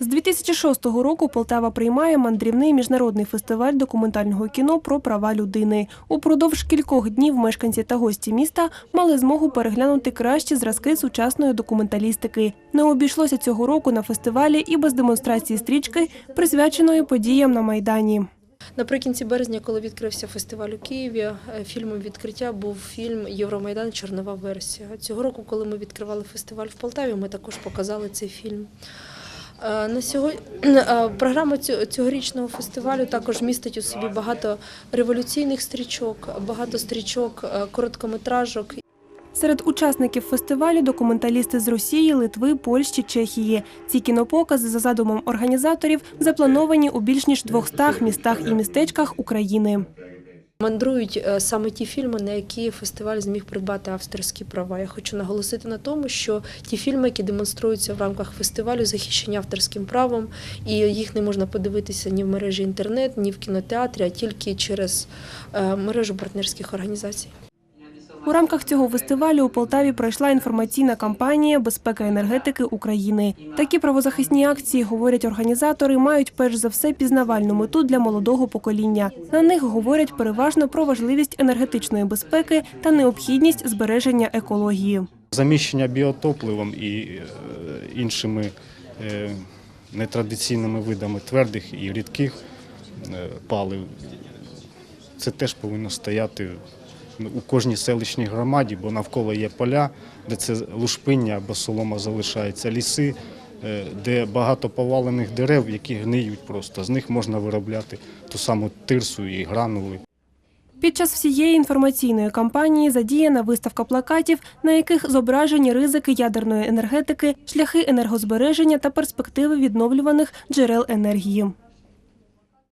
З 2006 року Полтава приймає мандрівний міжнародний фестиваль документального кіно про права людини. Упродовж кількох днів мешканці та гості міста мали змогу переглянути кращі зразки сучасної документалістики. Не обійшлося цього року на фестивалі і без демонстрації стрічки, присвяченої подіям на майдані. Наприкінці березня, коли відкрився фестиваль у Києві, е, фільмом відкриття був фільм Євромайдан Чорнова версія. Цього року, коли ми відкривали фестиваль в Полтаві, ми також показали цей фільм. Е, На сьогодні програма цю- цьогорічного фестивалю також містить у собі багато революційних стрічок, багато стрічок, е, короткометражок Серед учасників фестивалю документалісти з Росії, Литви, Польщі, Чехії. Ці кінопокази за задумом організаторів заплановані у більш ніж 200 містах і містечках України. Мандрують е, саме ті фільми, на які фестиваль зміг придбати авторські права. Я хочу наголосити на тому, що ті фільми, які демонструються в рамках фестивалю, захищені авторським правом, і їх не можна подивитися ні в мережі інтернет, ні в кінотеатрі, а тільки через е, мережу партнерських організацій. У рамках цього фестивалю у Полтаві пройшла інформаційна кампанія Безпека енергетики України. Такі правозахисні акції, говорять організатори, мають перш за все пізнавальну мету для молодого покоління. На них говорять переважно про важливість енергетичної безпеки та необхідність збереження екології. Заміщення біотопливом і е, іншими е, нетрадиційними видами твердих і рідких е, палив. Це теж повинно стояти у кожній селищній громаді, бо навколо є поля, де це лушпиння або солома залишається, ліси, е, де багато повалених дерев, які гниють просто. З них можна виробляти ту саму тирсу і гранули. Під час всієї інформаційної кампанії задіяна виставка плакатів, на яких зображені ризики ядерної енергетики, шляхи енергозбереження та перспективи відновлюваних джерел енергії.